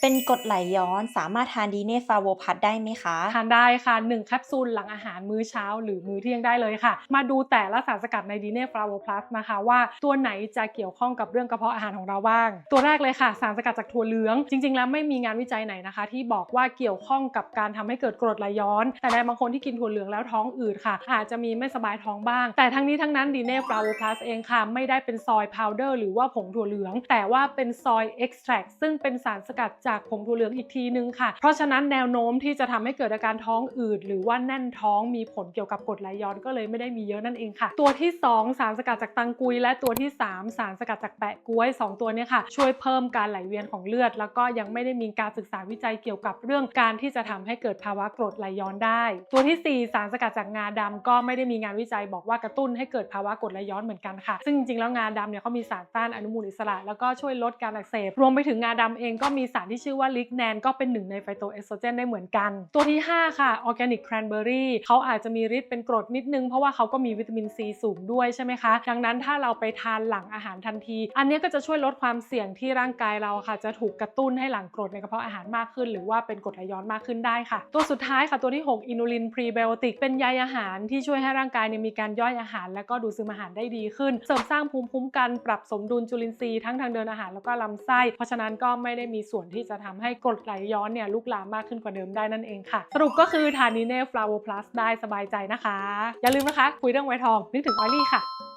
เป็นกรดไหลย้อนสามารถทานดีเนฟาโวพัทได้ไหมคะ ทานได้ค่ะ 1 แคปซูลหลังอาหารมื้อเช้า หรือมื้อเที่ยงได้เลยค่ะ มาดูแต่ละสารสกัดในดีเนฟลาโวพลัสนะคะว่าตัวไหนจะเกี่ยวข้องกับเรื่องกระเพาะอาหารของเราบ้าง ตัวแรกเลยค่ะ สารสกัดจากถั่วเหลือง จริง ๆ แล้วไม่มีงานวิจัยไหนนะคะ ที่บอกว่าเกี่ยวข้องกับการทำให้เกิดกรดไหลย้อน แต่ในบางคนที่กินถั่วเหลืองแล้วท้องอืดค่ะ อาจจะมีไม่สบายท้องบ้าง แต่ทั้งนี้ทั้งนั้นดีเนฟลาโวพลัสเองค่ะ ไม่ได้เป็นซอยพาวเดอร์หรือว่าผงถั่วเหลือง แต่ว่าเป็นซอยเอ็กซ์แทรซึ่งเป็นสารสกัดจากผงถั่วเหลืองอีกทีนึงค่ะ เพราะฉะนั้นแนวโน้มที่จะทำให้เกิดอาการท้องอืด หรือว่าแน่นท้องมีผลเกี่ยวกับกรดไหลย้อนก็เลยไม่ได้มีเยอะนั่นเองค่ะ ตัวที่ 2 สารสกัดจากตังกุย และตัวที่ 3 สารสกัดจากแปะกล้วย 2 ตัวเนี้ค่ะ ช่วยเพิ่มการไหลเวียนของเลือด แล้วก็ยังไม่ได้มีการศึกษาวิจัยเกี่ยวกับเรื่องการที่จะทำให้เกิดภาวะกรดไหลย้อนได้ ตัวที่ 4 สารสกัดจากงาดำก็ไม่ได้มีงานวิจัยบอกว่ากระตุ้นให้เกิดภาวะกรดไหลย้อนเหมือนกันค่ะ ซึ่งจริงๆแล้วงาดำเนี่ยเขามีสารต้านอนุมูลอิสระ แล้วก็ช่วยลดการอักเสบรวมไปถึงงาดำเองก็มีสารที่ชื่อว่าลิกแนนก็เป็นหนึ่งในไฟโตเอสโตรเจนได้เหมือนกัน ตัวที่ 5 ค่ะออร์แกนิกแครนเบอรี่เขาอาจจะมีฤทธิ์เป็นกรดนิดนึง เพราะว่าเขาก็มีวิตามินซีสูงด้วยใช่ไหมคะ ดังนั้นถ้าเราไปทานหลังอาหารทันที อันนี้ก็จะช่วยลดความเสี่ยงที่ร่างกายเราค่ะ จะถูกกระตุ้นให้หลั่งกรดในกระเพาะอาหารมากขึ้น หรือว่าเป็นกรดไหลย้อนมากขึ้นได้ค่ะ ตัวสุดท้ายค่ะตัวที่ 6 อินูลินพรีไบโอติกเป็นใยอาหารที่ช่วยให้ร่างกายเนี่ยมีการย่อยอาหาร และก็ดูดซึมอาหารได้ดีขึ้น เสริมสร้างภูมิคุ้มกันปรับสมดุลจุลินทรีย์ทั้งทางเดินอาหารแล้วก็ลำไส้ เพราะฉะนั้นก็ไม่ได้มีส่วนที่จะทำให้กรดไหลย้อนเนี่ยลุกลามมากขึ้นกว่าเดิมได้นั่นเองค่ะ สรุปก็คือทานนีเน่ฟลาโวพลัสได้สบายใจนะคะ อย่าลืมนะคะ คุยเรื่องไวท์ทองนึกถึงออยลี่ค่ะ